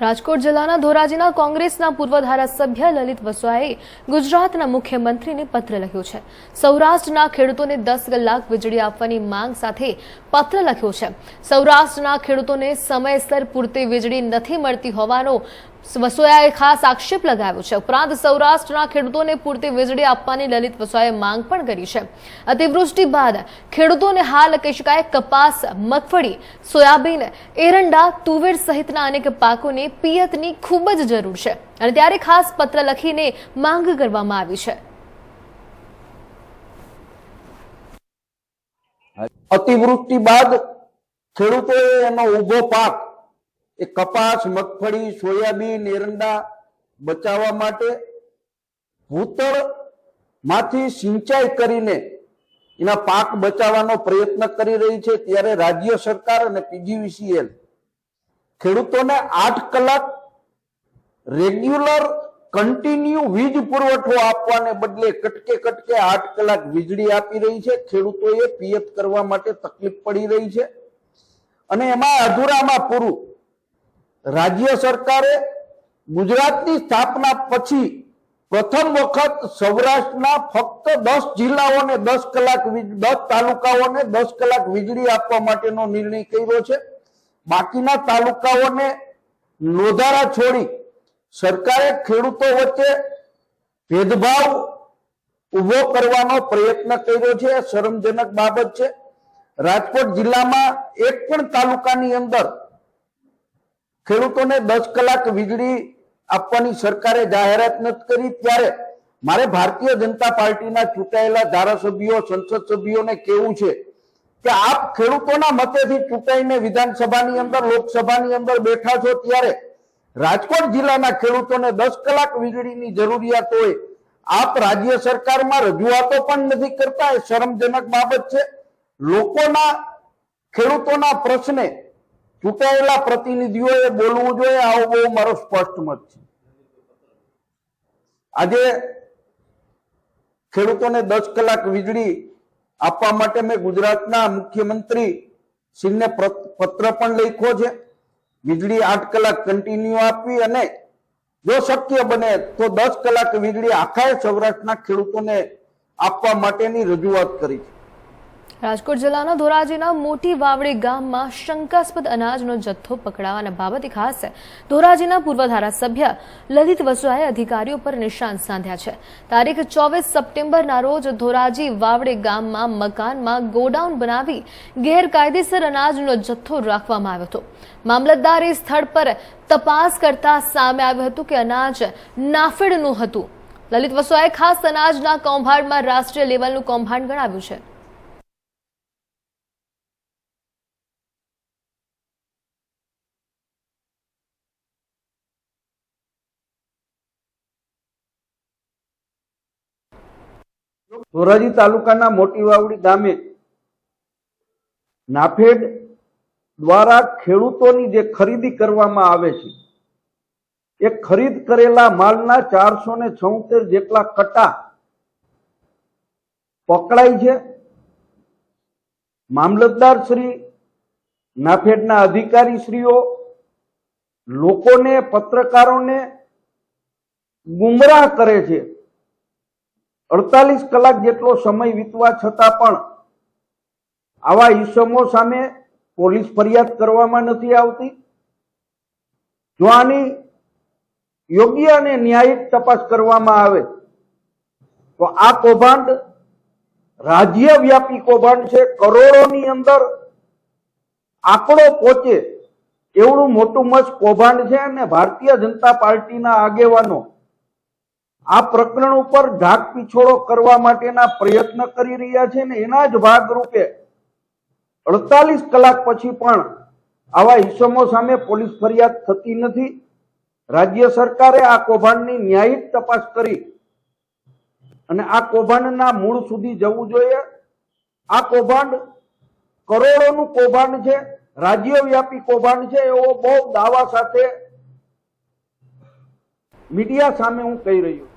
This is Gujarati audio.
રાજકોટ જિલ્લાના ધોરાજીના કોંગ્રેસના પૂર્વ ધારાસભ્ય લલિત વસવાએ ગુજરાતના મુખ્યમંત્રીને પત્ર લખ્યો છે. સૌરાષ્ટ્રના ખેડૂતોને દસ કલાક વીજળી આપવાની માંગ સાથે પત્ર લખ્યો છે. સૌરાષ્ટ્રના ખેડૂતોને સમયસર પૂરતી વીજળી નથી મળતી હોવાનો વસોયાએ ખાસ આક્ષેપ લગાવ્યો છે. ઉપરાંત સૌરાષ્ટ્રના ખેડૂતોને પૂરતી વીજળી આપવાની લલિત વસોયાએ માંગ પણ કરી છે. અતિવૃષ્ટિ બાદ ખેડૂતોને હાલ કહી શકાય કપાસ, મગફળી, સોયાબીન, એરંડા, તુવેર સહિતના અનેક પાકોને પિયતની ખૂબ જ જરૂર છે. અને ત્યારે ખાસ પત્ર લખીને માંગ કરવામાં આવી છે. અતિવૃષ્ટિ બાદ ખેડૂતોએ એનો ઊભો પાક એ કપાસ, મગફળી, સોયાબીન, એરંડા બચાવવા માટે ભૂતળમાંથી સિંચાઈ કરીને એના પાક બચાવવાનો પ્રયત્ન કરી રહી છે ત્યારે રાજ્ય સરકાર અને પીજીવીસીએલ ખેડૂતોને આઠ કલાક રેગ્યુલર કન્ટિન્યુ વીજ પુરવઠો આપવાને બદલે કટકે કટકે આઠ કલાક વીજળી આપી રહી છે. ખેડૂતોએ પિયત કરવા માટે તકલીફ પડી રહી છે. અને એમાં અધૂરામાં પૂરું રાજ્ય સરકારે ગુજરાતની સ્થાપના પછી પ્રથમ વખત સૌરાષ્ટ્રના ફક્ત દસ જિલ્લાઓને દસ કલાક દસ તાલુકાઓને દસ કલાક વીજળી આપવા માટેનો નિર્ણય કર્યો છે. બાકીના તાલુકાઓને નોધારા છોડી સરકારે ખેડૂતો વચ્ચે ભેદભાવ ઊભો કરવાનો પ્રયત્ન કર્યો છે. શરમજનક બાબત છે. રાજકોટ જિલ્લામાં એક પણ તાલુકાની અંદર ખેડૂતોને દસ કલાક વીજળી આપવાની સરકારે જાહેરાત નથી કરી, ત્યારે મારે ભારતીય જનતા પાર્ટીના ચૂંટાયેલા ધારાસભ્યો, સંસદ સભ્યોને કેવું છે કે આપ ખેડૂતોના મતેથી ચૂંટાઈને વિધાનસભાની અંદર, લોકસભાની અંદર બેઠા છો, ત્યારે રાજકોટ જિલ્લાના ખેડૂતોને દસ કલાક વીજળીની જરૂરિયાત હોય. આપ રાજ્ય સરકારમાં રજૂઆતો પણ નથી કરતા, એ શરમજનક બાબત છે. લોકોના, ખેડૂતોના પ્રશ્ને ચૂંટાયેલા પ્રતિનિધિઓએ બોલવું જોઈએ, આવો બહુ મારો સ્પષ્ટ મત છે. આજે ખેડૂતોને દસ કલાક વીજળી આપવા માટે મેં ગુજરાતના મુખ્યમંત્રી શ્રીને પત્ર પણ લખ્યો છે. વીજળી આઠ કલાક કન્ટિન્યુ આપવી અને જો શક્ય બને તો દસ કલાક વીજળી આખા સૌરાષ્ટ્રના ખેડૂતોને આપવા માટેની રજૂઆત કરી છે. રાજકોટ જિલ્લાના ધોરાજીના મોટી વાવડી ગામમાં શંકાસ્પદ અનાજનો જથ્થો પકડાવાના બાબતે ખાસ ધોરાજીના પૂર્વ ધારાસભ્ય લલિત વસુઆએ અધિકારીઓ પર નિશાન સાધ્યા છે. તારીખ ચોવીસ સપ્ટેમ્બરના રોજ ધોરાજી વાવડી ગામમાં મકાનમાં ગોડાઉન બનાવી ગેરકાયદેસર અનાજનો જથ્થો રાખવામાં આવ્યો હતો. મામલતદારે સ્થળ પર તપાસ કરતા સામે આવ્યું હતું કે અનાજ નાફેડનું હતું. લલિત વસુઆએ ખાસ અનાજના કૌભાંડમાં રાષ્ટ્રીય લેવલનું કૌભાંડ ગણાવ્યું છે. ધોરાજી તાલુકાના મોટી વાવડી ગામે નાફેડ દ્વારા ખેડૂતોની જે ખરીદી કરવામાં આવે છે, એ ખરીદ કરેલા માલના ચારસો ને છોતેર જેટલા કટા પકડાય છે. મામલતદાર શ્રી નાફેડના અધિકારી શ્રીઓ લોકોને પત્રકારોને ગુમરાહ કરે છે. અડતાલીસ કલાક જેટલો સમય વીતવા છતાં પણ આવા ઈસમો સામે પોલીસ ફરિયાદ કરવામાં નથી આવતી. જો આની યોગ્ય અને ન્યાયિક તપાસ કરવામાં આવે, તો આ કૌભાંડ રાજ્ય વ્યાપી કૌભાંડ છે. કરોડોની અંદર આંકડો પહોંચે, એવડું મોટું મસ્ત કૌભાંડ છે અને ભારતીય જનતા પાર્ટીના આગેવાનો આ પ્રકરણ ઉપર ઢાક પીછોડો કરવા માટેના પ્રયત્ન કરી રહ્યા છે ને એના જ ભાગરૂપે અડતાલીસ કલાક પછી પણ આવા ઇસમો સામે પોલીસ ફરિયાદ થતી નથી. રાજ્ય સરકારે આ કૌભાંડની ન્યાયિક તપાસ કરી અને આ કૌભાંડના મૂળ સુધી જવું જોઈએ. આ કૌભાંડ કરોડોનું કૌભાંડ છે, રાજ્યવ્યાપી કૌભાંડ છે, એવો બહુ દાવા સાથે મીડિયા સામે હું કહી રહ્યો